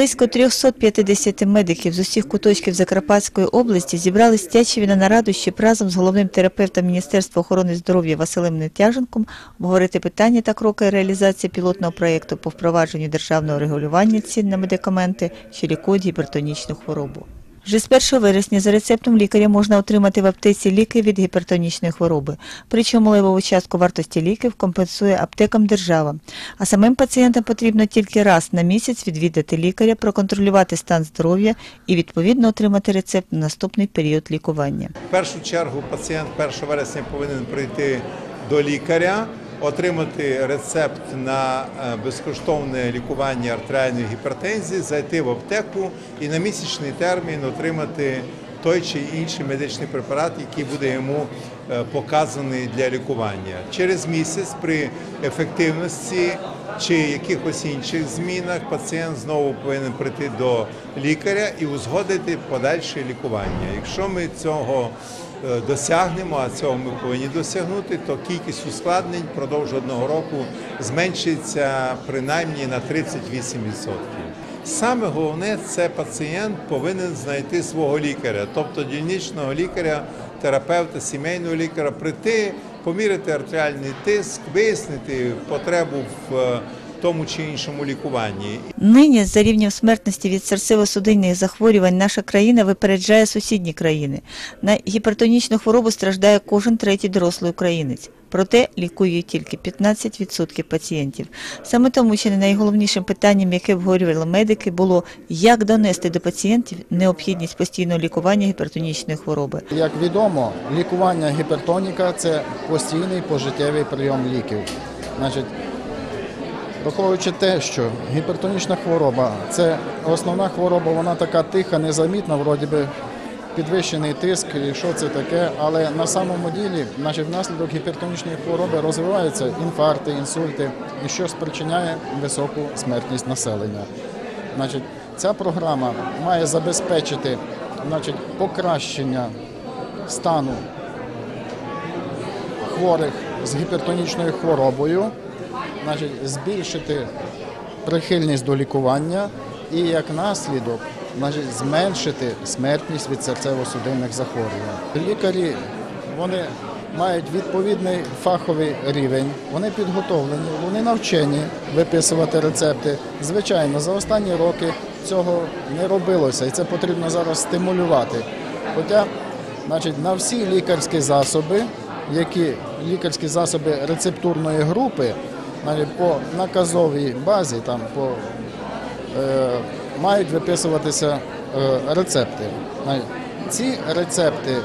Близько 350 медиків з усіх куточків Закарпатської області зібрали стячеві Тячеві на нараду, щоб разом з головним терапевтом Міністерства охорони здоров'я Василем Нетяженком обговорити питання та кроки реалізації пілотного проєкту по впровадженню державного регулювання цін на медикаменти, що лікують гіпертонічну хворобу. Вже з 1 вересня за рецептом лікаря можна отримати в аптеці ліки від гіпертонічної хвороби. Причому левову частку вартості ліків компенсує аптекам держава. А самим пацієнтам потрібно тільки раз на місяць відвідати лікаря, проконтролювати стан здоров'я і відповідно отримати рецепт на наступний період лікування. В першу чергу пацієнт 1 вересня повинен прийти до лікаря, отримати рецепт на е, безкоштовне лікування артеріальної гіпертензії, зайти в аптеку і на місячний термін отримати той чи інший медичний препарат, який буде йому е, показаний для лікування. Через місяць при ефективності чи якихось інших змінах пацієнт знову повинен прийти до лікаря і узгодити подальше лікування. Якщо ми цього досягнемо, а цього ми повинні досягнути, то кількість ускладнень впродовж одного року зменшиться принаймні на 38%. Саме головне це пацієнт повинен знайти свого лікаря, тобто дільничного лікаря, терапевта, сімейного лікаря, прийти, поміряти артеріальний тиск, вияснити потребу в е, тому чи іншому лікуванні. Нині за рівнем смертності від серцево-судинних захворювань наша країна випереджає сусідні країни. На гіпертонічну хворобу страждає кожен третій дорослий українець. Проте лікують тільки 15% пацієнтів. Саме тому, що найголовнішим питанням, яке обговорювали медики, було як донести до пацієнтів необхідність постійного лікування гіпертонічної хвороби. Як відомо, лікування гіпертоніка це постійний пожиттєвий прийом ліків. Значить, враховуючи те, що гіпертонічна хвороба це основна хвороба, вона така тиха, незамітна, вроді би підвищений тиск, і що це таке, але на самому ділі, значить, внаслідок гіпертонічної хвороби розвиваються інфаркти, інсульти, і що спричиняє високу смертність населення. Значить, ця програма має забезпечити значить, покращення стану хворих з гіпертонічною хворобою, значить, збільшити прихильність до лікування і як наслідок значить, зменшити смертність від серцево-судинних захворювань. Лікарі вони мають відповідний фаховий рівень, вони підготовлені, вони навчені виписувати рецепти. Звичайно, за останні роки цього не робилося, і це потрібно зараз стимулювати. Хоча значить, на всі лікарські засоби, які лікарські засоби рецептурної групи, по наказовій базі, там по е, мають виписуватися е, рецепти. Ці рецепти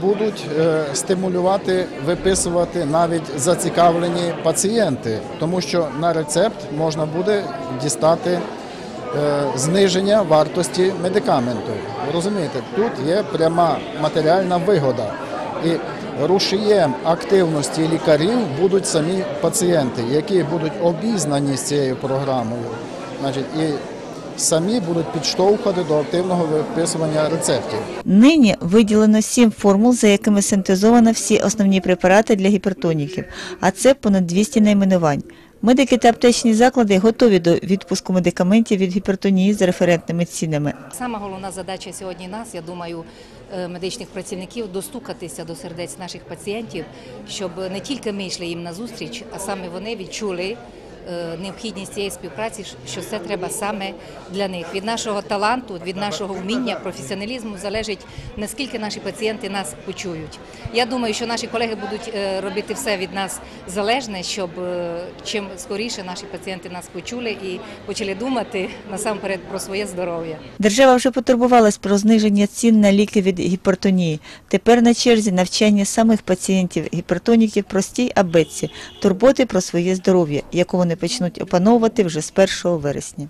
будуть е, стимулювати виписувати навіть зацікавлені пацієнти, тому що на рецепт можна буде дістати е, зниження вартості медикаменту. Розумієте, тут є пряма матеріальна вигода. І рушієм активності лікарів будуть самі пацієнти, які будуть обізнані з цією програмою. Значить, і самі будуть підштовхувати до активного виписування рецептів. Нині виділено сім формул, за якими синтезовано всі основні препарати для гіпертоніків, а це понад 200 найменувань. Медики та аптечні заклади готові до відпуску медикаментів від гіпертонії за референтними цінами. Сама головна задача сьогодні нас, я думаю, е, медичних працівників достукатися до сердець наших пацієнтів, щоб не тільки ми йшли їм на зустріч, а саме вони відчули необхідність цієї співпраці, що це треба саме для них. Від нашого таланту, від нашого вміння, професіоналізму залежить наскільки наші пацієнти нас почують. Я думаю, що наші колеги будуть е, робити все від нас залежне, щоб е, чим скоріше наші пацієнти нас почули і почали думати насамперед про своє здоров'я. Держава вже потурбувалась про зниження цін на ліки від гіпертонії. Тепер на черзі навчання самих пацієнтів гіпертоніків простій абетці, турботи про своє здоров'я, яку почнуть опановувати вже з 1 вересня.